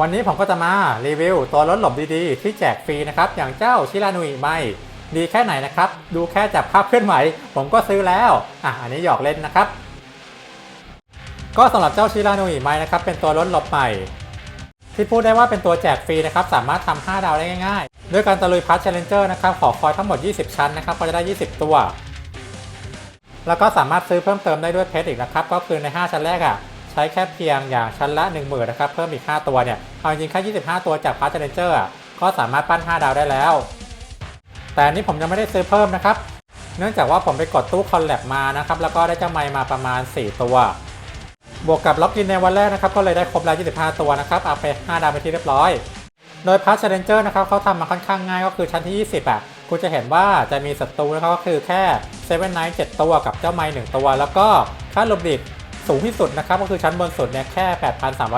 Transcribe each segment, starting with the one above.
วันนี้ผมก็จะมารีวิวตัวรถหลบดีๆ ที่แจกฟรีนะครับ อย่างเจ้าชิรานุยไม่ดีแค่ไหนนะครับ ดูแค่จับภาพเคลื่อนไหวผมก็ซื้อแล้ว อะ อันนี้หยอกเล่นนะครับ ก็สำหรับเจ้าชิรานุยไม่นะครับ เป็นตัวรถหลบใหม่ ที่พูดได้ว่าเป็นตัวแจกฟรีนะครับ สามารถทำ5ดาวได้ง่าย ๆ ด้วยการตะลุยพัทเชลเลนเจอร์นะครับ ขอคอยทั้งหมด 20 ชั้นนะครับ ก็จะได้ 20 ตัว แล้วก็สามารถซื้อเพิ่มเติมได้ด้วยเพชรอีกนะครับ ก็คือใน 5 ชั้นแรกอะ ใช้แค่เพียงอย่างชั้นละ 1 0,000นะครับเพิ่มอีก 5 ตัวเนี่ยเอาจริงๆแค่ 25 ตัวจากพัทเชเลนเจอร์ก็สามารถปั้น 5 ดาวได้แล้ว แต่นี้ผมยังไม่ได้ซื้อเพิ่มนะครับเนื่องจากว่าผมไปกดตู้คอลแลบมานะครับแล้วก็ได้เจ้าไมมาประมาณ 4 ตัว บวกกับล็อกอินในวันแรกนะครับก็เลยได้ครบแล้ว25 ตัวนะครับเอาไป 5 ดาวไปที่เรียบร้อย โดยพาร์ทเชลเลนเจอร์นะครับเขาทำมาค่อนข้างง่ายก็คือชั้นที่ 20อะคุณจะเห็นว่าจะมีศัตรูนะครับก็คือแค่เซเว่นไนท์7ตัวกับเจ้าไม้1ตัว แล้วก็ค่าลบหลีก สูงที่สุดนะครับก็คือชั้นบนสุดเนี่ยแค่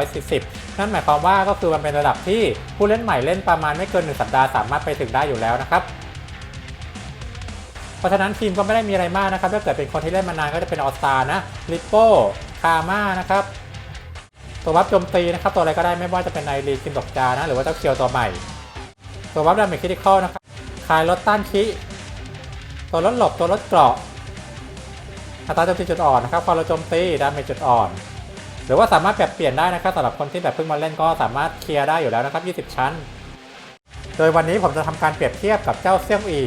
8,340 นั่นหมายความว่าก็คือมันเป็นระดับที่ผู้เล่นใหม่เล่นประมาณไม่เกิน 1 สัปดาห์สามารถไปถึงได้อยู่แล้วนะครับเพราะฉะนั้นทีมก็ไม่ได้มีอะไรมากนะครับถ้าเกิดเป็นคนที่เล่นมานานก็จะเป็นออสตานะลิปโป้คาม่านะครับตัววับโจมตีนะครับตัวอะไรก็ได้ไม่ว่าจะเป็นไนรีคิมดอกจานะหรือว่าเจ้าเคียวตัวใหม่ ตัววับดาเมจคริติคอลนะครับคายลดต้านคิตัวลดหลบตัวลดเกราะ อัตราโจมตีจุดอ่อนนะครับความเราโจมตีดาเมจจุดอ่อน หรือว่าสามารถแบบเปลี่ยนได้นะครับสำหรับคนที่แบบเพิ่งมาเล่นก็สามารถเคลียร์ได้อยู่แล้วนะครับ 20 ชั้น โดยวันนี้ผมจะทำการเปรียบเทียบกับเจ้าเซี่ยงอี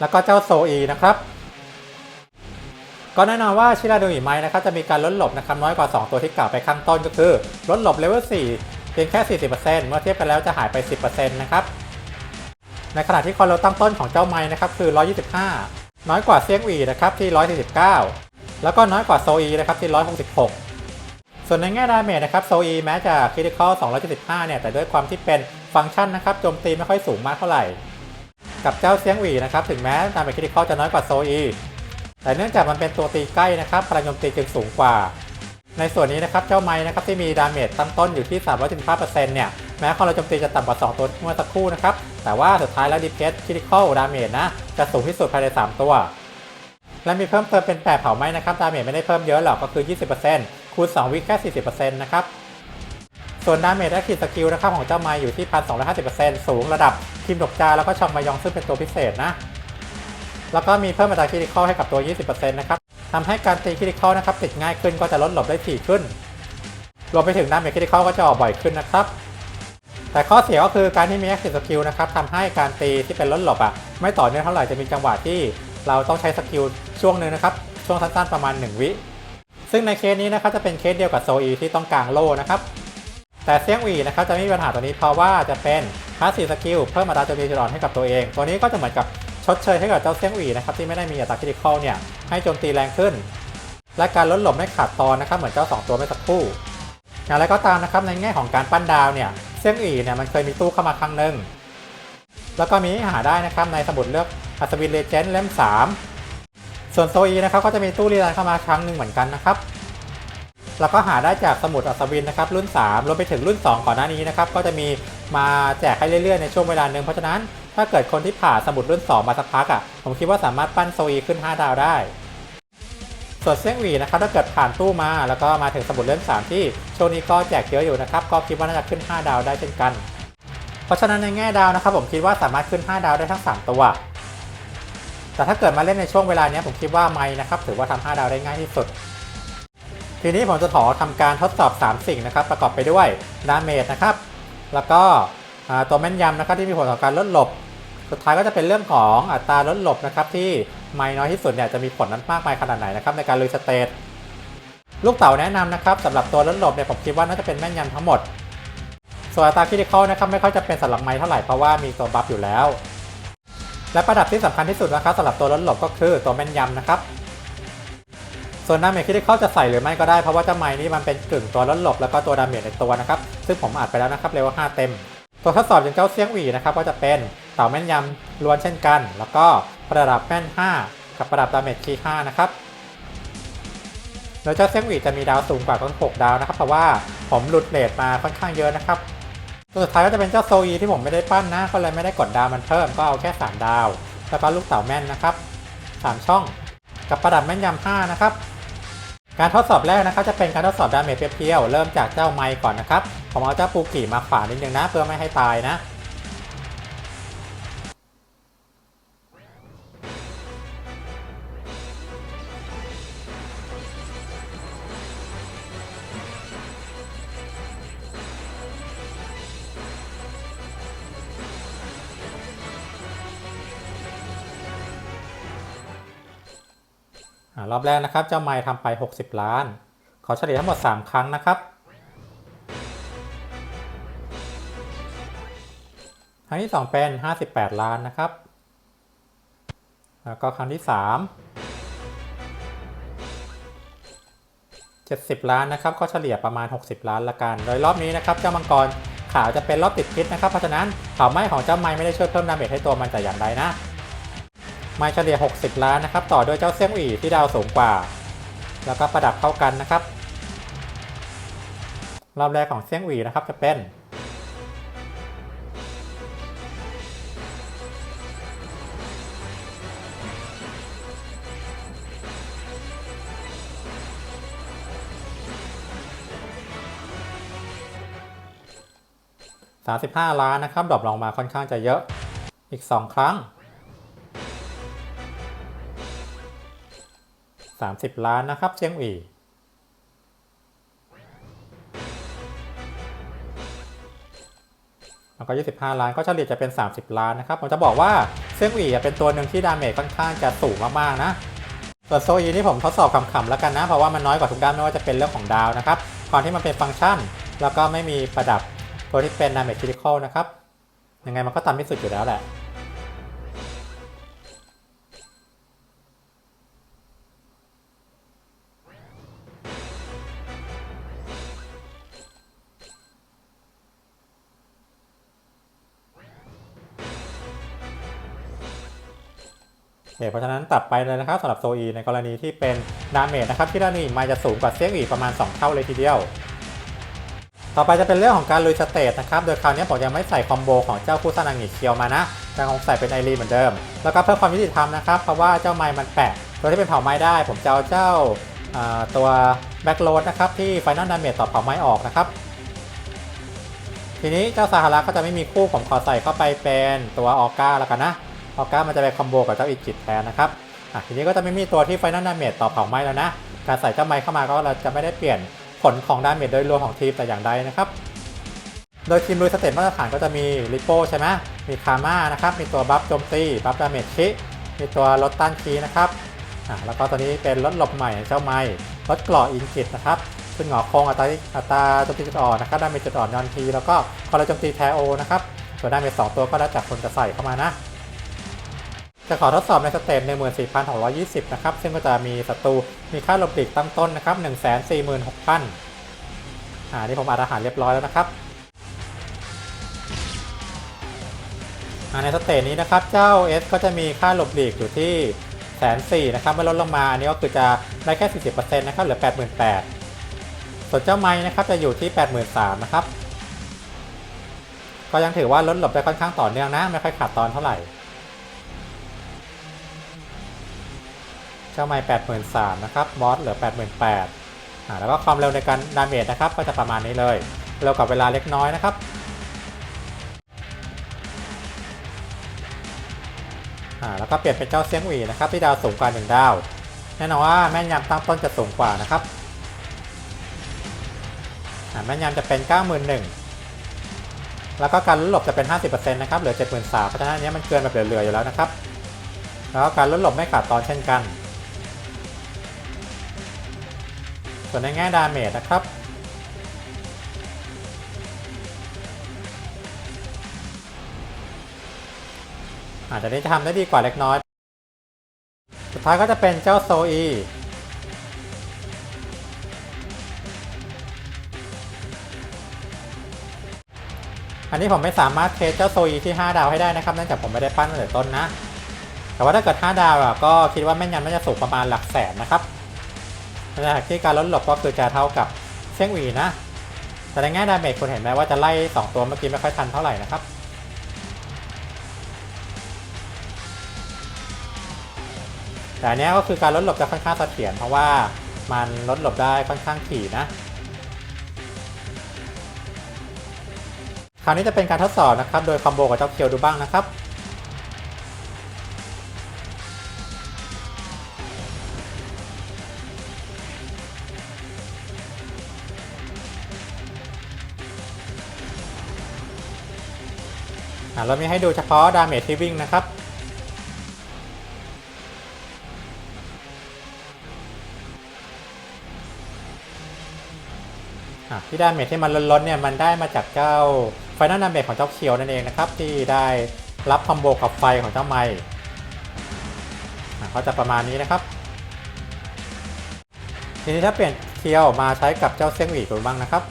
แล้วก็เจ้าโซอีนะครับ ก็แน่นอนว่าชิราดูอิไมนะครับจะมีการลดหลบนะครับน้อยกว่า 2 ตัวที่กล่าวไปข้างต้นก็คือลดหลบเลเวล4เพียงแค่ 40%เมื่อเทียบกันแล้วจะหายไป 10%นะครับในขณะที่คอนโลตั้งต้นของเจ้าไม้นะครับคือ 125 น้อยกว่าเซียงอีนะครับที่ 149 แล้วก็น้อยกว่าโซอีนะครับที่ 166 ส่วนในแง่ดาเมจนะครับโซอีแม้จะคริติคอล275 เนี่ย แต่ด้วยความที่เป็นฟังก์ชันนะครับโจมตีไม่ค่อยสูงมากเท่าไหร่ กับเจ้าเซียงอีนะครับถึงแม้ดาเมจคริติคอลจะน้อยกว่าโซอีแต่เนื่องจากมันเป็นตัวตีใกล้นะครับพลังโจมตีจึงสูงกว่า ในส่วนนี้นะครับเจ้าไม้นะครับที่มีดาเมจตั้งต้นอยู่ที่375%เนี่ยแม้ความเราโจมตีจะต่ำกว่า 2 ตัวเมื่อสักครู่นะครับ แต่ว่าสุดท้ายแล้วดีเพสคริติคอลดาเมจนะ จะสูงที่สุดภายใน 3 ตัว และมีเพิ่มเติมเป็นแปดเผาไหม้นะครับ ดาเมจไม่ได้เพิ่มเยอะหรอกก็คือ 20%คูณ 2 วิแค่ 40%นะครับ ส่วนดาเมจและขีดสกิลนะครับของเจ้าไม้อยู่ที่ 1,250%สูงระดับคิมดกจาแล้วก็ชองมายองซึ่งเป็นตัวพิเศษนะแล้วก็มีเพิ่มอัตราคริติคอลให้กับตัว 20%นะครับ ทำให้การตีคริติคอลนะครับติดง่ายขึ้นก็จะลดหลบได้ถี่ขึ้น รวมไปถึงดาเมจคริติคอลก็จะออกบ่อยขึ้นนะครับ แต่ข้อเสียก็คือการที่มีแอคทีฟสกิลนะครับทำให้การตีที่เป็นลดหลบอะไม่ต่อเนื่องเท่าไหร่จะมีจังหวะที่เราต้องใช้สกิลช่วงหนึ่งนะครับช่วงสั้นๆประมาณ 1 วิซึ่งในเคสนี้นะครับจะเป็นเคสเดียวกับโซอีที่ต้องกางโล่นะครับแต่เซียงหวีนะครับจะไม่มีปัญหาตัวนี้เพราะว่าจะเป็นพาสซีสกิลเพิ่มอัตราโจมตีจุดอ่อนให้กับตัวเอง ตัวนี้ก็จะเหมือนกับ ชดเชยให้กับเจ้าเซียงหวีนะครับที่ไม่ได้มีอัตราคริติคอลเนี่ยให้โจมตีแรงขึ้น และการลดหลบไม่ขาดตอนนะครับเหมือนเจ้า 2 ตัวเมื่อสักครู่อย่างไรก็ตามนะครับในแง่ของการปั้นดาวเนี่ยเซียงหวีเนี่ยมันเคยมีตู้เข้ามาครั้งหนึ่งแล้วก็มีให้หาได้นะครับในสมุดเลือกอัศวินเลเจนด์เล่ม 3 ส่วนโซอีนะครับก็จะมีตู้รีรันเข้ามาครั้งหนึ่งเหมือนกันนะครับ แล้วก็หาได้จากสมุดอัศวินนะครับรุ่น 3 รวมไปถึงรุ่น 2 ก่อนหน้านี้นะครับก็จะมีมาแจกให้เรื่อยๆในช่วงเวลาหนึ่งเพราะฉะนั้น ถ้าเกิดคนที่ผ่าสมุดรุ่น 2 มาสักพักอะ ผมคิดว่าสามารถปั้นโซอีขึ้น 5 ดาวได้ ส่วนเซี่ยงหวีนะครับถ้าเกิดผ่านตู้มาแล้วก็มาถึงสมุดเล่ม3ที่ช่วงนี้ก็แจกเยอะอยู่นะครับก็คิดว่าน่าจะขึ้น 5 ดาวได้เช่นกัน เพราะฉะนั้นในแง่ดาวนะครับผมคิดว่าสามารถขึ้น 5 ดาวได้ทั้ง 3 ตัว แต่ถ้าเกิดมาเล่นในช่วงเวลานี้ผมคิดว่าไม้นะครับถือว่าทำ5ดาวได้ง่ายที่สุดทีนี้ผมจะขอทำการทดสอบ 3 สิ่งนะครับ ประกอบไปด้วยดาเมจนะครับ แล้วก็ตัวแม่นยำนะครับที่มีผลต่อการลดหลบ สุดท้ายก็จะเป็นเรื่องของอัตราลดหลบนะครับที่ไม่น้อยที่สุดเนี่ยจะมีผลนั้นมากมายขนาดไหนนะครับในการลุยสเตตลูกเต๋าแนะนำนะครับสำหรับตัวลดหลบเนี่ยผมคิดว่าน่าจะเป็นแม่นยำทั้งหมด ส่วนอัตราคริติคอลนะครับไม่ค่อยจะเป็นสำหรับไม้เท่าไหร่เพราะว่ามีตัวบัฟอยู่แล้ว และประดับที่สำคัญที่สุดนะครับสำหรับตัวลดหลบก็คือตัวแม่นยำนะครับส่วนดาเมจคริติคอลจะใส่หรือไม่ก็ได้เพราะว่าเจ้าไม้นี่มันเป็นกึ่งตัวลดหลบแล้วก็ตัวดาเมจในตัวนะครับซึ่งผมอัดไปแล้วนะครับเลเวล5เต็ม ตัวทดสอบอย่างเจ้าเซียงหวีนะครับก็จะเป็นเต่าแม่นยำล้วนเช่นกัน แล้วก็ประดับแม่น 5 กับประดับดาเมจคี5นะครับโดยเจ้าเซียงหวีจะมีดาวสูงกว่าก็คือ6ดาวนะครับเพราะว่าผมหลุดเลทมาค่อนข้างเยอะนะครับตัวสุดท้ายก็จะเป็นเจ้าโซอีที่ผมไม่ได้ปั้นนะก็เลยไม่ได้กดดาวมันเพิ่มก็เอาแค่3ดาว แล้วก็ลูกเต่าแม่นนะครับ3ช่อง กับประดับแม่นยำ5นะครับ การทดสอบแรกนะครับจะเป็นการทดสอบดาเมจเพียวๆเริ่มจากเจ้าไม้ก่อนนะครับผมเอาเจ้าปูกิมาขวานิดนึงนะเพื่อไม่ให้ตายนะารอบแรกนะครับ เจ้าไมค์ทำไป 60 ล้าน ขอเฉลี่ยทั้งหมด 3 ครั้งนะครับ ครั้งที่ 2 เป็น 58 ล้านนะครับ แล้วก็ครั้งที่ 3 70 ล้านนะครับ ก็เฉลี่ยประมาณ 60 ล้านละกัน โดยรอบนี้นะครับ เจ้ามังกรขาวจะเป็นรอบติดพิษนะครับ เพราะฉะนั้นเผาไหม้ของเจ้าไม้ไม่ได้ช่วยเพิ่มดาเมจให้ตัวมันแต่อย่างใดนะ ไม้เฉลี่ย 60 ล้านนะครับ ต่อด้วยเจ้าเซี่ยงหวี่ที่ดาวสูงกว่า แล้วก็ประดับเข้ากันนะครับ รอบแรกของเซี่ยงหวี่นะครับจะเป็น35 ล้านนะครับ ดรอปลงมาค่อนข้างจะเยอะอีก 2 ครั้ง 30 ล้านนะครับเชียงอีแล้วก็ 25 ล้านก็เฉลี่ยจะเป็น 30 ล้านนะครับ ผมจะบอกว่าเซียงหวี่เป็นตัวหนึ่งที่ดาเมจค่อนข้างจะสูงมากๆนะส่วนโซอีนี่ผมทดสอบขำๆแล้วกันนะ เพราะว่ามันน้อยกว่าทุกด้านไม่ว่าจะเป็นเรื่องของดาวนะครับความที่มันเป็นฟังก์ชัน แล้วก็ไม่มีประดับตัวที่เป็นดาเมจคริติคอลนะครับยังไงมันก็ทำที่สุดอยู่แล้วแหละ ตัดไปเลยนะครับสำหรับโซอีในกรณีที่เป็นดาเมจนะครับที่ด้านนี้มาจะสูงกว่าเซียงอีประมาณ 2 เท่าเลยทีเดียว ต่อไปจะเป็นเรื่องของการลุยสเตจนะครับ โดยคราวนี้ผมยังไม่ใส่คอมโบของเจ้าคู่สนางิเคียวมานะยังคงใส่เป็นไอรีเหมือนเดิม แล้วก็เพื่อความยุติธรรมนะครับเพราะว่าเจ้าไม้มันแปะตัวที่เป็นเผาไม้ได้ ผมจะเอาเจ้าอ่าตัวแบ็กโลดนะครับที่ไฟนอลดาเมจต่อเผาไม้ออกนะครับทีนี้เจ้าซาฮาระก็จะไม่มีคู่ผมขอใส่เข้าไปเป็นตัวออก้าแล้วกันนะ ออก้ามันจะไปคอมโบกับเจ้าอิจิตแทนนะครับอะทีนี้ก็จะไม่มีตัวที่ไฟนอลดาเมจต่อเผาไหม้แล้วนะ การใส่เจ้าไม้เข้ามาก็เราจะไม่ได้เปลี่ยนผลของดาเมจโดยรวมของทีมแต่อย่างใดนะครับ โดยทีมลุยสเตตมาตรฐานก็จะมีริโป้ใช่ไหมมีคาม่านะครับ มีตัวบัฟโจมตีบัฟดาเมจชิ มีตัวลดต้านคีนะครับอะแล้วก็ตัวนี้เป็นลดหลบใหม่เจ้าไม้ลดเกราะอินกิตนะครับซึ่งหงอคงอัตราอัตราโจมตีจุดอ่อนนะครับดาเมจจุดอ่อนยอนทีแล้วก็คอร์โจมตีแทโอนะครับส่วนดาเมจสองตัวก็แล้วแต่คนจะใส่เข้ามานะ จะขอทดสอบในสเตจ14,620 นะครับ ซึ่งก็จะมีศัตรูมีค่าลบหลีกตั้งต้นนะครับ 146,000 อ่า นี่ผมอัดอาหารเรียบร้อยแล้วนะครับอ่าในสเตจนี้นะครับ เจ้า S ก็จะมีค่าหลบหลีกอยู่ที่แสนสี่นะครับ เมื่อลดลงมา อันนี้ก็คือจะได้แค่ 40%นะครับ เหลือ 88,000ส่วนเจ้าไม้นะครับ จะอยู่ที่ 83,000นะครับ ก็ยังถือว่าลดหลบได้ค่อนข้างต่อเนื่องนะ ไม่ค่อยขาดตอนเท่าไหร่ จ้าไม้83,000นสามนะครับบอสเหลือ88,000อ่าแล้วก็ความเร็วในการดาเมจนะครับ ก็จะประมาณนี้เลย เร็วกว่าเวลาเล็กน้อยนะครับอ่าแล้วก็เปลี่ยนเป็นเจ้าเซียงหวีนะครับที่ดาวสูงกว่า1ดาว แน่นอนว่าแม่นยำตั้งต้นจะสูงกว่านะครับอ่าแม่นยำจะเป็น 91,000แล้วก็การลดหลบจะเป็น 50%นะครับเหลือ73,000เพราะฉะนั้นอันนี้มันเกินแบบเหลือๆอยู่แล้วนะครับแล้วก็การลดหลบไม่ขาดตอนเช่นกัน ส่วนในแง่ดาเมจนะครับ อาจจะได้ทำได้ดีกว่าเล็กน้อย สุดท้ายก็จะเป็นเจ้าโซอีอันนี้ผมไม่สามารถเทสเจ้าโซอีที่ 5 ดาวให้ได้นะครับเนื่องจากผมไม่ได้ปั้นตั้งแต่ต้นนะ แต่ว่าถ้าเกิด 5 ดาวอะก็คิดว่าแม่นยำน่าจะสูงประมาณหลักแสนนะครับ ขณะที่การลดหลบก็คือจะเท่ากับเชียงหวีนะ แต่ในแง่ดาเมจคุณเห็นไหมว่าจะไล่ 2 ตัวเมื่อกี้ไม่ค่อยทันเท่าไหร่นะครับแต่อันเนี้ยก็คือการลดหลบจะค่อนข้างเสถียรเพราะว่ามันลดหลบได้ค่อนข้างถี่นะ คราวนี้จะเป็นการทดสอบนะครับ โดยคอมโบกับเจ้าเคียวดูบ้างนะครับ อะเรามีให้ดูเฉพาะดาเมจที่วิ่งนะครับที่ดาเมจที่มันล้นๆเนี่ยมันได้มาจากเจ้าไฟนอลดาเมจของเจ้าเคียวนั่นเองนะครับที่ได้รับคอมโบกับไฟของเจ้าไม่ก็จะประมาณนี้นะครับ ทีนี้ถ้าเปลี่ยนเคียวมาใช้กับเจ้าเซี่ยงหวีดูบ้างนะครับ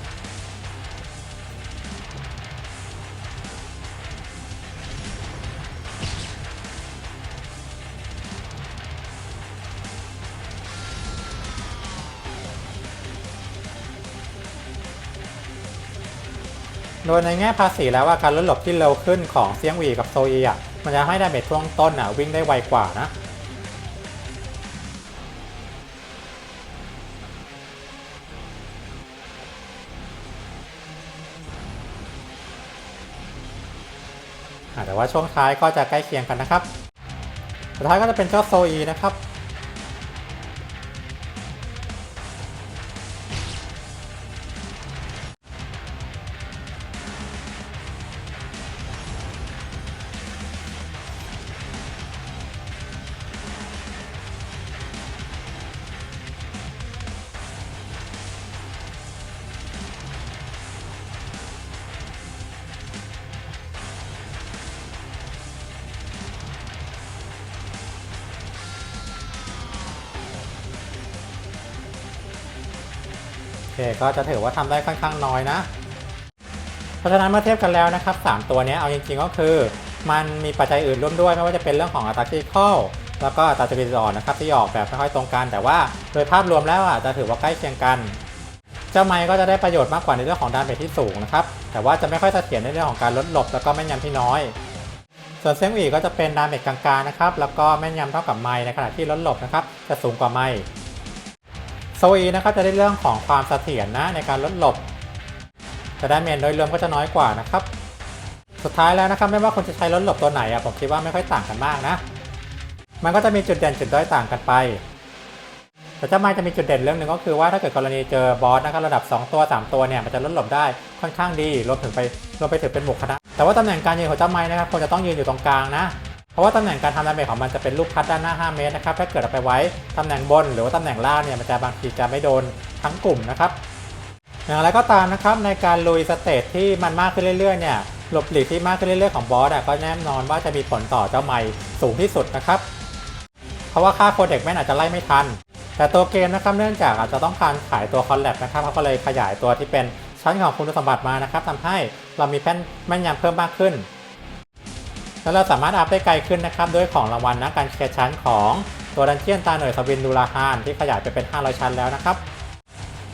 โดยในแง่ภาษีแล้วว่าการลดหลบที่เร็วขึ้นของเซียงหวีกับโซอีอะมันจะให้ดาเมจช่วงต้นอะวิ่งได้ไวกว่านะอะแต่ว่าช่วงท้ายก็จะใกล้เคียงกันนะครับสุดท้ายก็จะเป็นเจ้าโซอีนะครับ คก็จะถือว่าทำได้ค่อนข้างน้อยนะ เพราะฉะนั้นเมื่อเทียบกันแล้วนะครับ 3 ตัวนี้เอาจริงๆก็คือ มันมีปัจจัยอื่นร่วมด้วยไม่ว่าจะเป็นเรื่องของอัตราที่เข้าแล้วก็อัตราจริตอ่อนนะครับที่ออกแบบไม่ค่อยตรงกัน แต่ว่าโดยภาพรวมแล้วอะจะถือว่าใกล้เคียงกัน เจ้าไม้ก็จะได้ประโยชน์มากกว่าในเรื่องของดานเมจที่สูงนะครับแต่ว่าจะไม่ค่อยเสถียรในเรื่องของการลดหลบแล้วก็แม่นยำที่น้อย ส่วนเซียงหวีก็จะเป็นดาเมจกลางๆนะครับแล้วก็แม่นยำเท่ากับไม้ในขณะที่ลดหลบนะครับจะสูงกว่าไม้ โซอีนะครับจะได้เรื่องของความเสถียรนะในการลดหลบแต่ดาเมจโดยรวมก็จะน้อยกว่านะครับ สุดท้ายแล้วนะครับไม่ว่าคุณจะใช้ลดหลบตัวไหนอะผมคิดว่าไม่ค่อยต่างกันมากนะ มันก็จะมีจุดเด่นจุดด้อยต่างกันไป แต่เจ้าไม้จะมีจุดเด่นเรื่องหนึ่งก็คือว่าถ้าเกิดกรณีเจอบอสนะครับระดับ 2 ตัว 3 ตัวเนี่ยมันจะลดหลบได้ค่อนข้างดีรวมถึงไปรวมไปถึงเป็นหมู่คณะแต่ว่าตำแหน่งการยืนของเจ้าไม้นะครับควรจะต้องยืนอยู่ตรงกลางนะ ราะว่าตำแหน่งการทำดาเมจของมันจะเป็นลูกพัดด้านหน้า 5 เมตรนะครับถ้าเกิดเอาไปไว้ตำแหน่งบน หรือว่าตำแหน่งล่างเนี่ยมันจะบางทีจะไม่โดนทั้งกลุ่มนะครับอย่างไรก็ตามนะครับในการลุยสเตจที่มันมากขึ้นเรื่อยๆเนี่ยหลบหลีกที่มากขึ้นเรื่อยๆของบอสก็แน่นอนว่าจะมีผลต่อเจ้าไม้สูงที่สุดนะครับเพราะว่าค่าโคเด็กแม่นอาจจะไล่ไม่ทัน แต่ตัวเกมนะครับเนื่องจากอาจจะต้องการขายตัวคอนแลบนะครับเขาก็เลยขยายตัวที่เป็นชั้นของคุณสมบัติมานะครับทำให้เรามีแป้นแม่นยำเพิ่มมากขึ้น แล้วเราสามารถอัพได้ไกลขึ้นนะครับด้วยของรางวัลนะการเคลียร์ชั้นของตัวดันเจียนตาหน่วยสวินดูราฮานที่ขยายไปเป็น 500 ชั้นแล้วนะครับ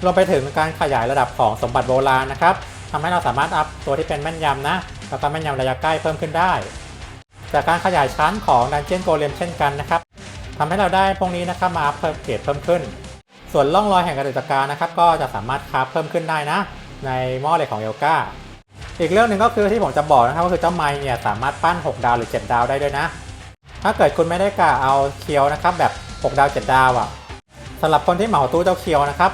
รวมไปถึงการขยายระดับของสมบัติโบราณนะครับทำให้เราสามารถอัพตัวที่เป็นแม่นยำนะแล้วก็แม่นยำระยะใกล้เพิ่มขึ้นได้ จากการขยายชั้นของดันเจียนโกเลมเช่นกันนะครับทำให้เราได้พวกนี้นะครับมาอัพเพิ่มเกรดเพิ่มขึ้น ส่วนร่องรอยแห่งการจัดการนะครับก็จะสามารถคราฟเพิ่มขึ้นได้นะ ในหม้อเหล็กของเอลกา อีกเรื่องหนึ่งก็คือที่ผมจะบอกนะครับก็คือเจ้าไม้เนี่ยสามารถปั้น 6 ดาวหรือ 7 ดาวได้ด้วยนะ ถ้าเกิดคุณไม่ได้กะเอาเคียวนะครับแบบ 6 ดาว 7 ดาวอะ่ะสำหรับคนที่เหมาตู้เจ้าเคียวนะครับ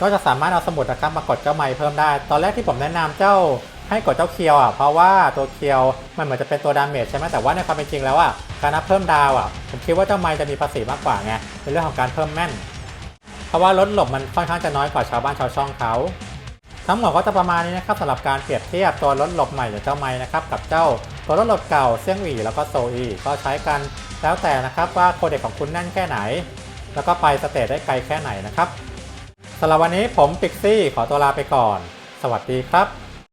ก็จะสามารถเอาสมุดนะครับมากดเจ้าไม้เพิ่มได้ ตอนแรกที่ผมแนะนำเจ้าให้กดเจ้าเคียวอะเพราะว่าตัวเคียวมันเหมือนจะเป็นตัวดาเมจใช่ไหมแต่ว่าในความเป็นจริงแล้วอะการนับเพิ่มดาวอะผมคิดว่าเจ้าไม้จะมีภาษีมากกว่าไงในเรื่องของการเพิ่มแม่น เพราะว่าลดหลบมันค่อนข้างจะน้อยกว่าชาวบ้านชาวช่องเขา ทั้งหมดก็จะประมาณนี้นะครับสำหรับการเปรียบเทียบตัวรถหลบใหม่หรือเจ้าไม้นะครับกับเจ้าตัวรถหลบเก่าเซี่ยงหวีแล้วก็โซอีก็ใช้กันแล้วแต่นะครับว่าโคเด็กของคุณแน่นแค่ไหน แล้วก็ไปสเตจได้ไกลแค่ไหนนะครับสำหรับวันนี้ผมปิกซี่ขอตัวลาไปก่อน สวัสดีครับ